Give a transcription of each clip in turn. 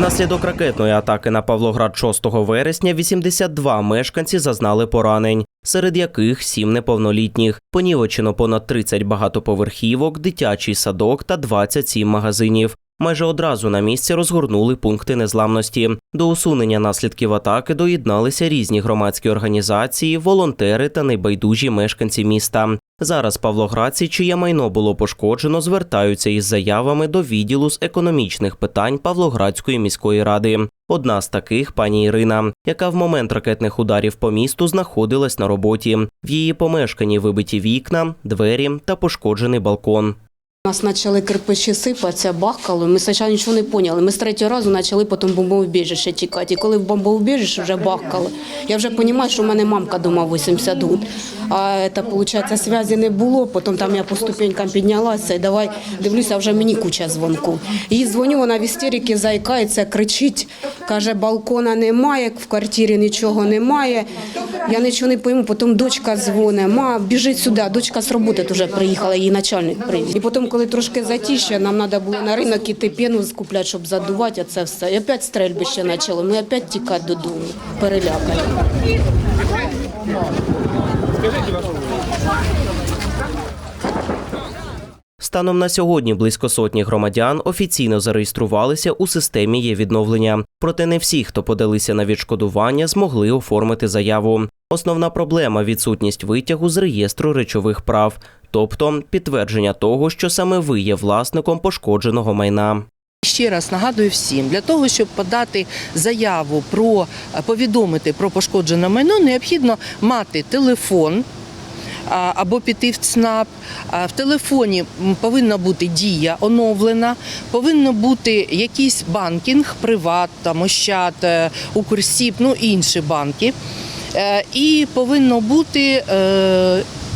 Внаслідок ракетної атаки на Павлоград 6 вересня 82 мешканці зазнали поранень, серед яких 7 неповнолітніх. Понівечено понад 30 багатоповерхівок, дитячий садок та 27 магазинів. Майже одразу на місці розгорнули пункти незламності. До усунення наслідків атаки доєдналися різні громадські організації, волонтери та небайдужі мешканці міста. Зараз павлоградці, чиє майно було пошкоджено, звертаються із заявами до відділу з економічних питань Павлоградської міської ради. Одна з таких пані Ірина, яка в момент ракетних ударів по місту знаходилась на роботі. В її помешканні вибиті вікна, двері та пошкоджений балкон. У нас почали кирпичі сипатися, бахкало. Ми спочатку нічого не поняли. Ми з третього разу почали потім бомбоубіжище тікати. І коли в бомбоубіжище вже бахкало, я вже розумію, що в мене мамка дома 80 год. А це, виходить, зв'язі не було. Потім там я по ступенькам піднялася і давай дивлюся, вже мені куча дзвонку. Їй дзвоню, вона в істериці заїкається, кричить, каже, балкона немає, в квартирі нічого немає. Я нічого не пойму, потім дочка дзвонить, ма, біжить сюди, дочка з роботи вже приїхала, її начальник привіз. І потім, коли трошки затіще, нам треба було на ринок іти пену скупляти, щоб задувати, а це все. І опять стрельбище почало, ми опять тікати додому, перелякані. Станом на сьогодні близько сотні громадян офіційно зареєструвалися у системі є відновлення. Проте не всі, хто подалися на відшкодування, змогли оформити заяву. Основна проблема відсутність витягу з реєстру речових прав, тобто підтвердження того, що саме ви є власником пошкодженого майна. Ще раз нагадую всім, для того, щоб подати заяву про е, повідомити про пошкоджене майно, необхідно мати телефон. Або піти в ЦНАП. В телефоні повинна бути дія оновлена, повинен бути якийсь банкінг, приват, там, Ощад, е, Укрсіб, ну інші банки. Е, І повинно бути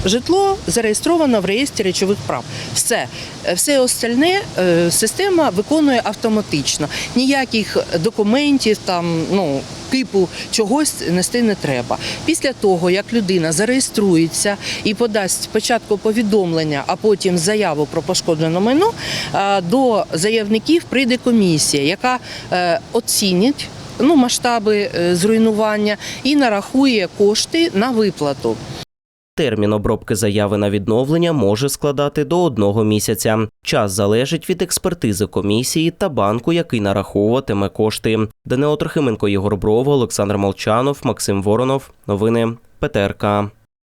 житло зареєстровано в реєстрі речових прав. Все, все остальне е, система виконує автоматично. Ніяких документів там ну. Типу чогось нести не треба. Після того, як людина зареєструється і подасть спочатку повідомлення, а потім заяву про пошкоджене майно, е, до заявників прийде комісія, яка е, оцінить ну, масштаби зруйнування і нарахує кошти на виплату. Термін обробки заяви на відновлення може складати до одного місяця. Час залежить від експертизи комісії та банку, який нараховуватиме кошти. Данило Трохименко, Єгор Брова, Олександр Молчанов, Максим Воронов. Новини ПТРК.